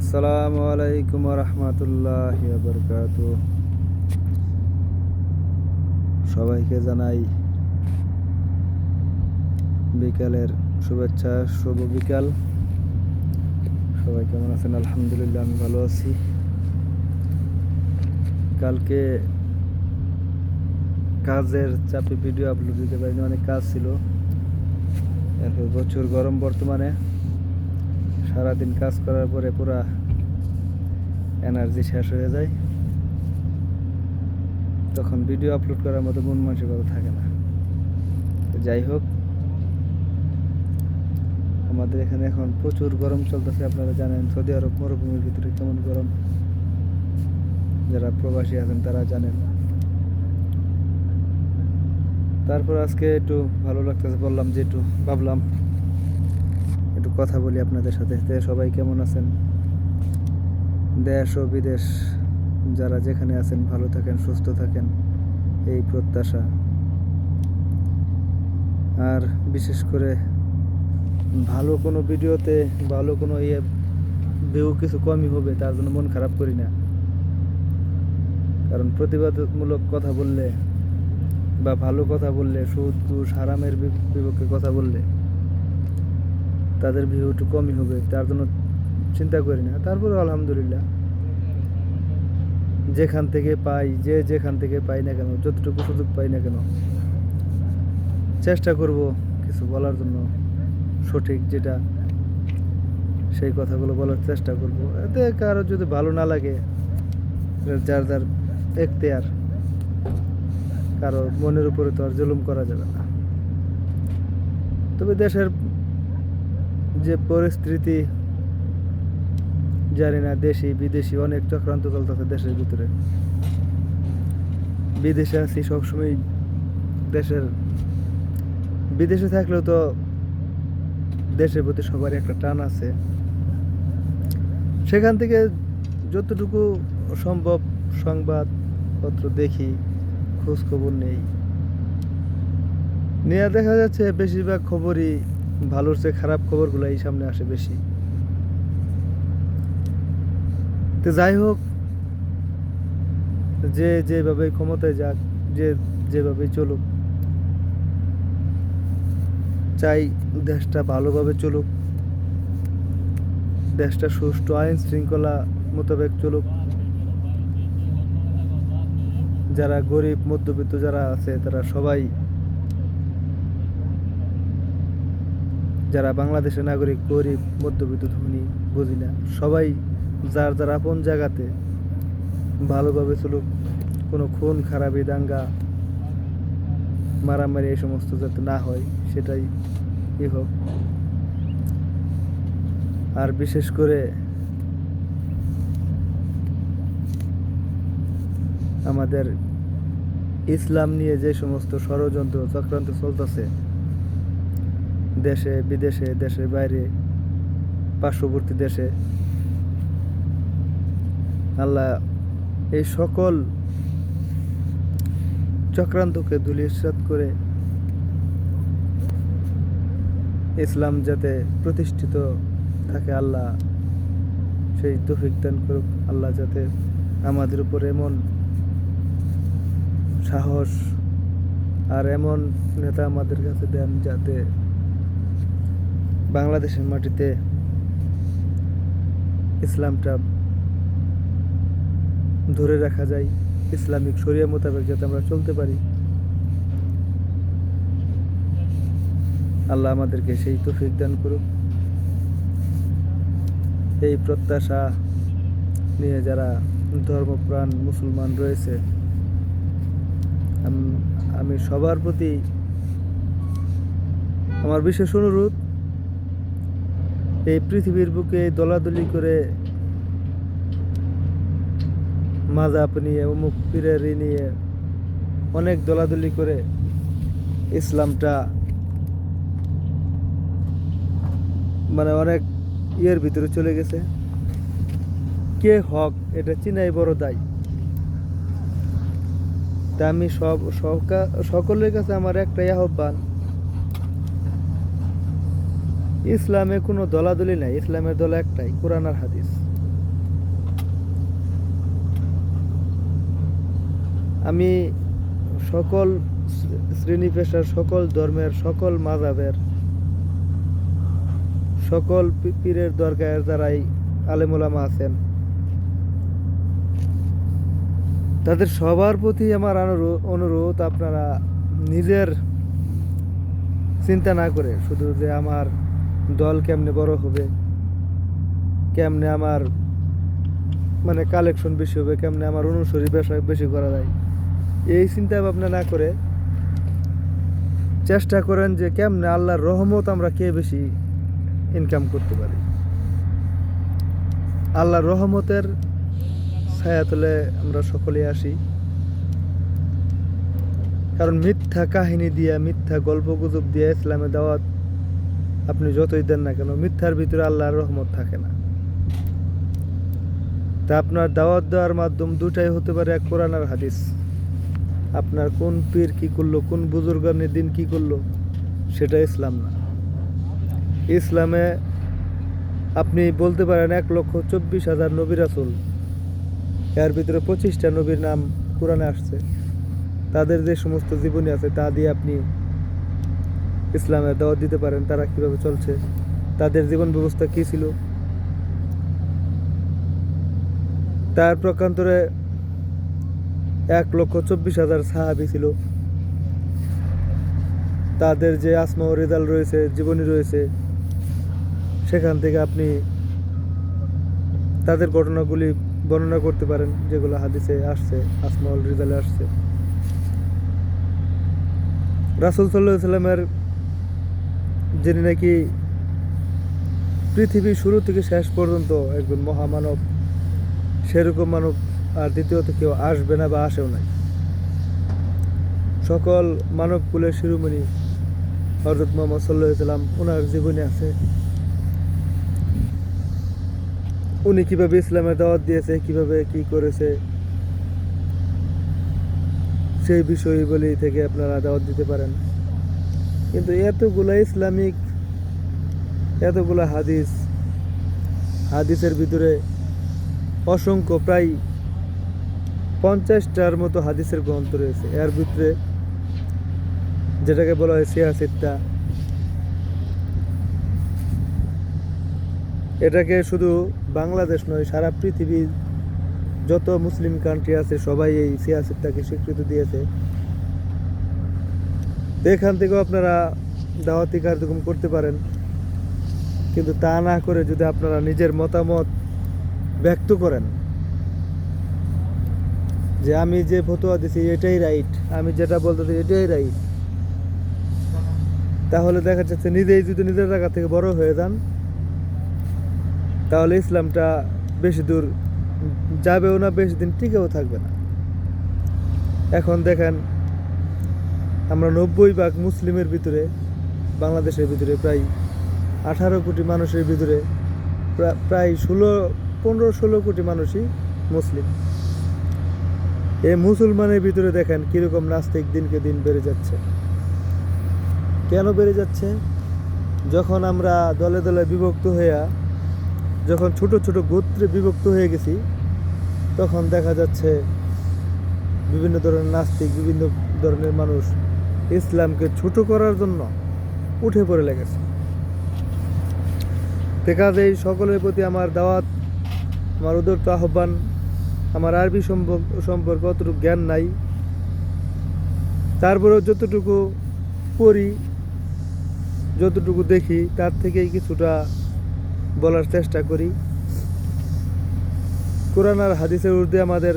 আসসালামু আলাইকুম রহমতুল্লাহ বরকাত সবাইকে জানাই বিকালের শুভেচ্ছা, শুভ বিকাল। সবাই কেমন আছেন? আলহামদুলিল্লাহ, আমি ভালো আছি। কালকে কাজের চাপে ভিডিও আপলোড দিতে পারিনি, অনেক কাজ ছিল। এরপর প্রচুর গরম বর্তমানে। সারাদিন কাজ করার পরে পুরা এনার্জি শেষ হয়ে যায়। তখন ভিডিও আপলোড করার মতো মন মানসিকতা থাকে না। তো যাই হোক, আমাদের এখানে এখন প্রচুর গরম চলতেছে, আপনারা জানেন সৌদি আরব মরুভূমির ভিতরে কেমন গরম। যারা প্রবাসী আছেন তারা জানেন। তারপর আজকে একটু ভালো লাগতেছে, বললাম যে একটু ভাবলাম কথা বলি আপনাদের সাথে। সবাই কেমন আছেন? দেশ ও বিদেশ, যারা যেখানে আছেন, ভালো থাকেন, সুস্থ থাকেন, এই প্রত্যাশা। আর বিশেষ করে ভালো কোনো ভিডিওতে ভালো কোনো ইয়ে ভিউ কিছু কমই হবে, তার জন্য মন খারাপ করি না। কারণ প্রতিবাদমূলক কথা বললে বা ভালো কথা বললে, সুদ, ঘুষ, হারামের বিপক্ষে কথা বললে তাদের ভিউ একটু কমই হবে, তার জন্য চিন্তা করি না। তারপরে আলহামদুলিল্লাহ। যেখান থেকে পাই, যে যেখান থেকে পাই না কেন, যতটুকু সুযোগ পাই না কেন, চেষ্টা করব কিছু বলার জন্য। সঠিক যেটা, সেই কথাগুলো বলার চেষ্টা করব। এতে কারও যদি ভালো না লাগে, যার যার এখতিয়ার, কারও মনের উপরে তো আর জুলুম করা যাবে না। তবে দেশের যে পরিস্থিতি জানি না, দেশি, বিদেশি, অনেক চক্রান্ত চলতেছে দেশের ভিতরে। বিদেশে আছি সবসময়, দেশের, বিদেশে থাকলেও তো দেশের প্রতি সবার একটা টান আছে। সেখান থেকে যতটুকু সম্ভব সংবাদপত্র দেখি খোঁজখবর নেই। নিয়ে দেখা যাচ্ছে, বেশিরভাগ খবরই ভালোর চেয়ে খারাপ খবরগুলো এই সামনে আসে বেশি। তো যাই হোক, যে যেভাবে ক্ষমতায় যাক, যে যেভাবে চলুক, চাই দেশটা ভালোভাবে চলুক, দেশটা সুষ্ঠু আইন শৃঙ্খলা মোতাবেক চলুক। যারা গরিব, মধ্যবিত্ত যারা আছে, তারা সবাই যারা বাংলাদেশের নাগরিক, গরিব, মধ্যবিত্ত, ধনী, বুঝি না, সবাই যার যার আপন জায়গাতে ভালোভাবে চলুক, কোনো খুন, খারাপি, দাঙ্গা, মারামারি এই সমস্ত যাতে না হয়, সেটাই ই হোক। আর বিশেষ করে আমাদের ইসলাম নিয়ে যে সমস্ত ষড়যন্ত্র, চক্রান্ত চলতেছে দেশে, বিদেশে, দেশের বাইরে, পার্শ্ববর্তী দেশে। আল্লাহ এই সকল চক্রান্তকে ধুলিসাত করে ইসলাম যাতে প্রতিষ্ঠিত থাকে, আল্লাহ সেই তৌফিক দান করুক। আল্লাহ যাতে আমাদের উপর এমন সাহস আর এমন নেতা আমাদের কাছে দেন যাতে বাংলাদেশের মাটিতে ইসলামটা ধরে রাখা যায়, ইসলামিক শরিয়া মোতাবেক যাতে আমরা চলতে পারি। আল্লাহ আমাদেরকে সেই তৌফিক দান করুক। এই প্রত্যাশা নিয়ে যারা ধর্মপ্রাণ মুসলমান রয়েছে, আমি সবার প্রতি আমার বিশেষ অনুরোধ এই পৃথিবীর বুকে দলাদলি করে মাজাপ নিয়ে অমুক পীরের নিয়ে অনেক দলাদলি করে ইসলামটা মানে অনেক ইয়ের ভিতরে চলে গেছে। কে হক, এটা চিনাই বড় দায়। তা আমি সব সকলের কাছে আমার একটাই আহ্বান ইসলামে কোনো দলাদলি নাই, ইসলামের দল একটাই, কোরআন আর হাদিস। আমি সকল শ্রেণি পেশার, সকল ধর্মের, সকল মাজাবের, সকল পীরের দরগায়ের যারাই আলেমুলামা আছেন, তাদের সবার প্রতি আমার অনুরোধ আপনারা নিজের চিন্তা না করে, শুধু যে আমার দল কেমনে বড় হবে? কেমনে আমার মানে কালেকশন বেশি হবে? কেমনে আমার অনুসরী বেশি বেশি করা যায়? এই চিন্তা ভাবনা না করে চেষ্টা করেন যে কেমনে আল্লাহর রহমত আমরা কে বেশি ইনকাম করতে পারি। আল্লাহর রহমতের ছায়াতলে আমরা সকলে আসি। কারণ মিথ্যা কাহিনী দিয়া, মিথ্যা গল্প গুজব দিয়ে ইসলামে দাওয়াত আপনি যতই দেন না কেন, মিথ্যার ভিতরে আল্লাহর রহমত থাকে না। তা আপনার দাওয়াত দেওয়ার মাধ্যম দুটাই হতে পারে এক কোরআন আর হাদিস। আপনার কোন পীর কি করল, কোন বুজুর্গানের দিন কি করল, সেটা ইসলাম না। ইসলামে আপনি বলতে পারেন এক লক্ষ চব্বিশ হাজার নবী রাসুল। এর ভিতরে পঁচিশটা নবীর নাম কোরআনে আসছে। তাদের যে সমস্ত জীবনী আছে, তা দিয়ে আপনি ইসলামে দাওয়াত দিতে পারেন, তারা কীভাবে চলছে, তাদের জীবন ব্যবস্থা কী ছিল? তার প্রকান্তরে এক লক্ষ চব্বিশ হাজার সাহাবি ছিল। তাদের যে আসমা ও রেজাল্ট রয়েছে, জীবনী রয়েছে, সেখান থেকে আপনি তাদের ঘটনাগুলি বর্ণনা করতে পারেন, যেগুলো হাদিসে আসছে আসমাউল রিজালে আসছে। রাসুল সাল্লাহ সাল্লামের যিনি নাকি পৃথিবী শুরু থেকে শেষ পর্যন্ত একজন মহামানব, সেরকম মানব আর দ্বিতীয়ত কেউ আসবে না বা আসেও নাই। সকল মানব কুলের শিরোমণি হজরত মোহাম্মদ সাল্লাহ সাল্লাম ওনার জীবনে আছে। উনি কীভাবে ইসলামের দাওয়াত দিয়েছে, কীভাবে কি করেছে, সেই বিষয়গুলি থেকে আপনারা দাওয়াত দিতে পারেন। কিন্তু এতগুলা ইসলামিক, এতগুলা হাদিস, হাদিসের ভিতরে অসংখ্য প্রায় পঞ্চাশটার মতো হাদিসের গ্রন্থ রয়েছে। এর ভিতরে যেটাকে বলা হয় সিয়া সিয়াসিত্তা এটাকে শুধু বাংলাদেশ নয়, সারা পৃথিবীর যত মুসলিম কান্ট্রি আছে, সবাই এই সিয়াসিত্তাকে স্বীকৃতি দিয়েছে। এখান থেকেও আপনারা দাওয়াতি কার্যক্রম করতে পারেন। কিন্তু তা না করে যদি আপনারা নিজের মতামত ব্যক্ত করেন, যে আমি যে ফতোয়া দিছি এটাই রাইট আমি যেটা বলতেছি এটাই রাইট তাহলে দেখা যাচ্ছে নিজেই যদি নিজের জায়গা থেকে বড় হয়ে যান, তাহলে ইসলামটা বেশি দূর যাবেও না, বেশি দিন টিকেও থাকবে না। এখন দেখেন আমরা নব্বই ভাগ মুসলিমের ভিতরে, বাংলাদেশের ভিতরে প্রায় আঠারো কোটি মানুষের ভিতরে প্রা- প্রায় ষোলো, পনেরো, ষোলো কোটি মানুষই মুসলিম। এই মুসলমানের ভিতরে দেখেন কীরকম নাস্তিক দিনকে দিন বেড়ে যাচ্ছে। কেন বেড়ে যাচ্ছে? যখন আমরা দলে দলে বিভক্ত হইয়া, যখন ছোট ছোট গোত্রে বিভক্ত হয়ে গেছি, তখন দেখা যাচ্ছে বিভিন্ন ধরনের নাস্তিক, বিভিন্ন ধরনের মানুষ ইসলামকে ছোট করার জন্য উঠে পড়ে লেগেছে। যায় সকলের প্রতি আমার দাওয়াত, আমার উদরত আহ্বান, আমার আরবি সম্পর্ক, সম্পর্কে অতটুকু জ্ঞান নাই। তারপরেও যতটুকু পড়ি, যতটুকু দেখি, তার থেকেই কিছুটা বলার চেষ্টা করি। কোরআন আর হাদিসের ঊর্ধ্বে আমাদের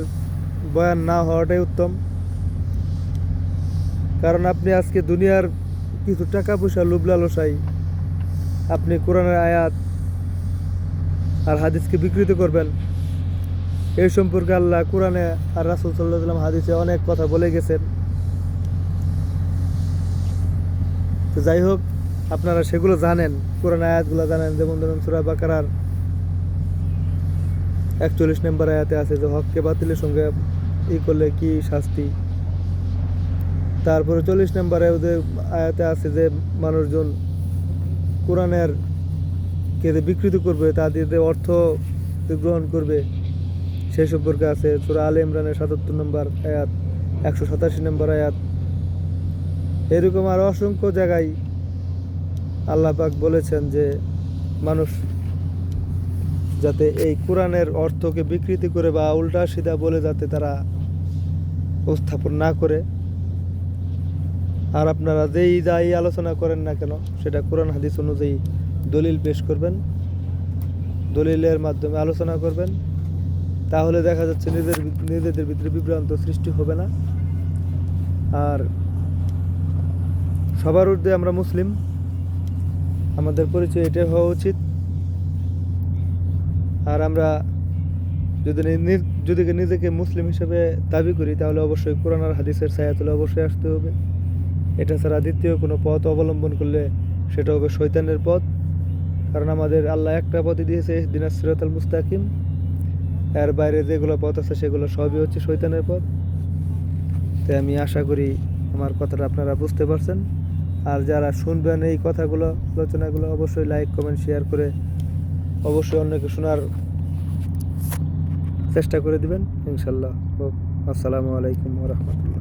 বয়ান না হওয়াটাই উত্তম। কারণ আপনি আজকে দুনিয়ার কিছু টাকা পয়সা লোভ লালসাই আপনি কোরআনের আয়াত আর হাদিসকে বিকৃত করবেন। এই সম্পর্কে আল্লাহ কোরআনে আর রাসুল সাল্লাহ সাল্লাম হাদিসে অনেক কথা বলে গেছেন। তো যাই হোক, আপনারা সেগুলো জানেন কোরআন আয়াতগুলো জানেন, যেমন ধরুন সুরা বাকারার একচল্লিশ নম্বর আয়াতে আছে যে হককে বাতিলের সঙ্গে ই করলে কি শাস্তি? তারপরে চল্লিশ নম্বরে ওদের আয়াতে আছে যে মানুষজন কোরআনের কে বিকৃত করবে তাদের অর্থ গ্রহণ করবে সেই সম্পর্কে আছে সুরা আলে ইমরানের সাতাত্তর নম্বর আয়াত, একশো সাতাশি নম্বর আয়াত। এরকম আর অসংখ্য জায়গায় আল্লাহ পাক বলেছেন যে মানুষ যাতে এই কোরআনের অর্থকে বিকৃতি করে বা উল্টা সিধা বলে যাতে তারা উপস্থাপন না করে। আর আপনারা যেই যাই আলোচনা করেন না কেন, সেটা কোরআন, হাদিস অনুযায়ী দলিল পেশ করবেন, দলিলের মাধ্যমে আলোচনা করবেন। তাহলে দেখা যাচ্ছে নিজেদের নিজেদের ভিতরে বিভ্রান্ত সৃষ্টি হবে না। আর সবার ঊর্ধ্বে আমরা মুসলিম। আমাদের পরিচয় এটাই হওয়া উচিত। আর আমরা যদি যদি নিজেকে মুসলিম হিসেবে দাবি করি, তাহলে অবশ্যই কোরআন আর হাদিসের ছায়াতলে অবশ্যই আসতে হবে। এটা ছাড়া দ্বিতীয় কোনো পথ অবলম্বন করলে সেটা হবে শৈতানের পথ। কারণ আমাদের আল্লাহ একটা পথই দিয়েছে দিনাজ সিরাতাল মুস্তাকিম। এর বাইরে যেগুলো পথ আছে সেগুলো সবই হচ্ছে শৈতানের পথ। তাই আমি আশা করি আমার কথাটা আপনারা বুঝতে পারছেন। আর যারা শুনবেন এই কথাগুলো, আলোচনাগুলো, অবশ্যই লাইক কমেন্ট শেয়ার করে অবশ্যই অন্যকে শোনার চেষ্টা করে দিবেন। ইনশাল্লাহ আসসালামু আলাইকুম রহমতুল্লাহ।